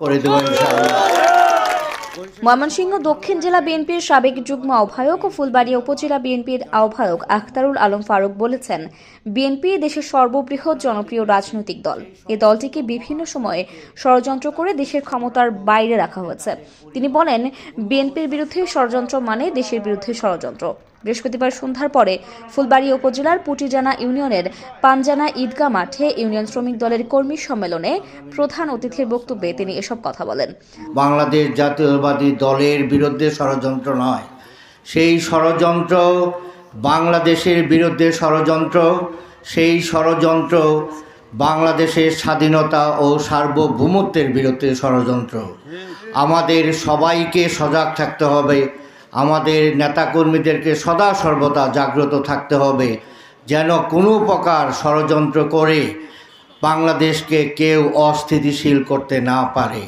করে ময়মনসিংহ দক্ষিণ জেলা বিএনপির সাবেক যুগ্ম আহ্বায়ক ও ফুলবাড়িয়া উপজেলা বিএনপির আহ্বায়ক আখতারুল আলম ফারুক বলেছেন, বিএনপি দেশের সর্ববৃহৎ জনপ্রিয় রাজনৈতিক দল। এ দলটিকে বিভিন্ন সময়ে ষড়যন্ত্র করে দেশের ক্ষমতার বাইরে রাখা হয়েছে। তিনি বলেন, বিএনপির বিরুদ্ধে ষড়যন্ত্র মানে দেশের বিরুদ্ধে ষড়যন্ত্র। বৃহস্পতিবার সন্ধ্যার পরে ফুলবাড়িয়া উপজেলার পুটিজানা ইউনিয়নের পানজানা ঈদগা মাঠে ইউনিয়ন শ্রমিক দলের কর্মী সম্মেলনে প্রধান অতিথির বক্তব্যে তিনি এসব কথা বলেন। বাংলাদেশ জাতীয়বাদী দলের বিরুদ্ধে ষড়যন্ত্র নয়। সেই ষড়যন্ত্র বাংলাদেশের বিরুদ্ধে ষড়যন্ত্র, সেই ষড়যন্ত্র বাংলাদেশের স্বাধীনতা ও সার্বভৌমত্বের বিরুদ্ধে ষড়যন্ত্র। আমাদের সবাইকে সজাগ থাকতে হবে। আমাদের নেতাকর্মীদেরকে সদা সর্বদা জাগ্রত থাকতে হবে যেন কোনো প্রকার ষড়যন্ত্র করে বাংলাদেশকে কেউ অস্থিতিশীল করতে না পারে।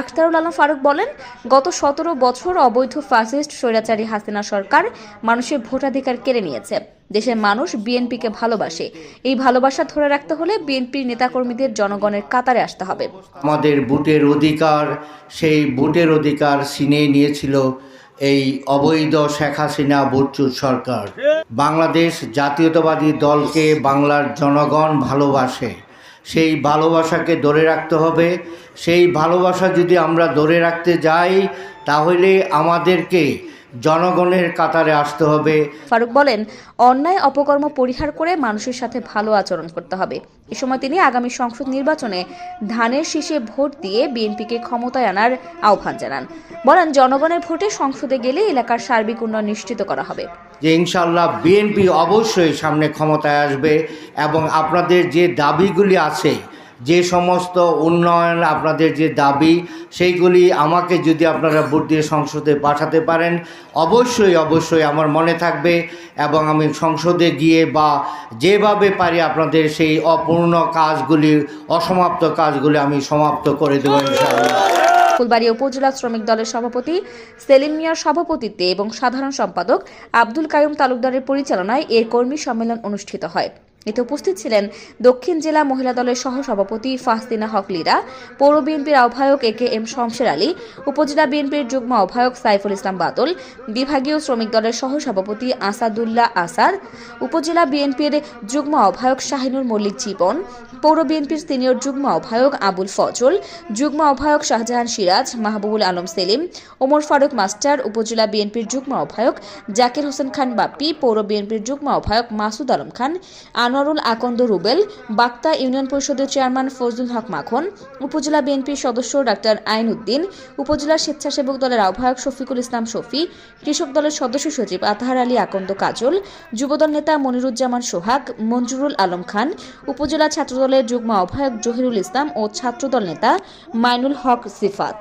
আখতারুল আলম ফারুক বলেন গত সতেরো বছর অবৈধ ফ্যাসিস্ট স্বৈরাচারী হাসিনা সরকার মানুষের ভোটাধিকার কেড়ে নিয়েছে। দেশের মানুষ বিএনপিকে ভালোবাসে। এই ভালোবাসা ধরে রাখতে হলে বিএনপির নেতাকর্মীদের জনগণের কাতারে আসতে হবে। আমাদের ভোটের অধিকার সেই ভোটের অধিকার ছিনিয়ে নিয়েছিল এই অবৈধ শেখ হাসিনা বুটচুর সরকার। বাংলাদেশ জাতীয়তাবাদী দলকে বাংলার জনগণ ভালোবাসে। সেই ভালোবাসাকে ধরে রাখতে হবে। সেই ভালোবাসা যদি আমরা ধরে রাখতে যাই, তাহলে আমাদেরকে জনগণের কাতারে আসতে হবে। ফারুক বলেন অন্যায় অপকর্ম পরিহার করে মানুষের সাথে ভালো আচরণ করতে হবে। এ সময় তিনি আগামী সংসদ নির্বাচনে ধানের শীষে ভোট দিয়ে বিএনপিকে ক্ষমতায় আনার আহ্বান জানান। বলেন জনগণের ভোটে সংসদে গেলে এলাকার সার্বিক উন্নয়ন নিশ্চিত করা হবে। যে ইনশাল্লাহ বিএনপি অবশ্যই সামনে ক্ষমতায় আসবে এবং আপনাদের যে দাবিগুলি আছে যে সমস্ত উন্নয়ন আপনাদের যে দাবি, সেইগুলি আমাকে যদি আপনারা ভোট দিয়ে সংসদে পাঠাতে পারেন, অবশ্যই অবশ্যই আমার মনে থাকবে এবং আমি সংসদে গিয়ে বা যেভাবে পারি আপনাদের সেই অপূর্ণ কাজগুলি, অসমাপ্ত কাজগুলি আমি সমাপ্ত করে দেবো ফুলবাড়িয়া উপজেলা শ্রমিক দলের সভাপতি সেলিম মিয়ার সভাপতিত্বে এবং সাধারণ সম্পাদক আব্দুল কায়ুম তালুকদারের পরিচালনায় এর কর্মী সম্মেলন অনুষ্ঠিত হয়। এতে উপস্থিত ছিলেন দক্ষিণ জেলা মহিলা দলের সহসভাপতি ফাহসিনা হক লীরা, পৌর বিএনপির আহ্বায়ক এ কে এম শমশের আলী, উপজেলা বিএনপির যুগ্ম আহ্বায়ক সাইফুল ইসলাম বাদল, বিভাগীয় শ্রমিক দলের সহসভাপতি আসাদুল্লাহ আসাদ, উপজেলা বিএনপির যুগ্ম আহ্বায়ক শাহিনুর মল্লিক জীবন, পৌর বিএনপির সিনিয়র যুগ্ম আহ্বায়ক আবুল ফজল, যুগ্ম আহ্বায়ক শাহজাহান সিরাজ, মাহবুবুল আলম সেলিম, ওমর ফারুক মাস্টার, উপজেলা বিএনপির যুগ্ম আহ্বায়ক জাকির হোসেন খান বাপ্পি, পৌর বিএনপির যুগ্ম আহ্বায়ক মাসুদ আলম খান আনোয়ারুল আকন্দ রুবেল, বাক্তা ইউনিয়ন পরিষদের চেয়ারম্যান ফজলুল হক মাখন, উপজেলা বিএনপির সদস্য ডাক্তার আইন উদ্দিন উপজেলা স্বেচ্ছাসেবক দলের আহ্বায়ক শফিকুল ইসলাম শফি, কৃষক দলের সদস্য সচিব আতাহার আলী আকন্দ কাজল, যুবদল নেতা মনিরুজ্জামান সোহাগ, মঞ্জুরুল আলম খান, উপজেলা ছাত্রদলের যুগ্ম আহ্বায়ক জহিরুল ইসলাম ও ছাত্রদল নেতা মাইনুল হক সিফাত।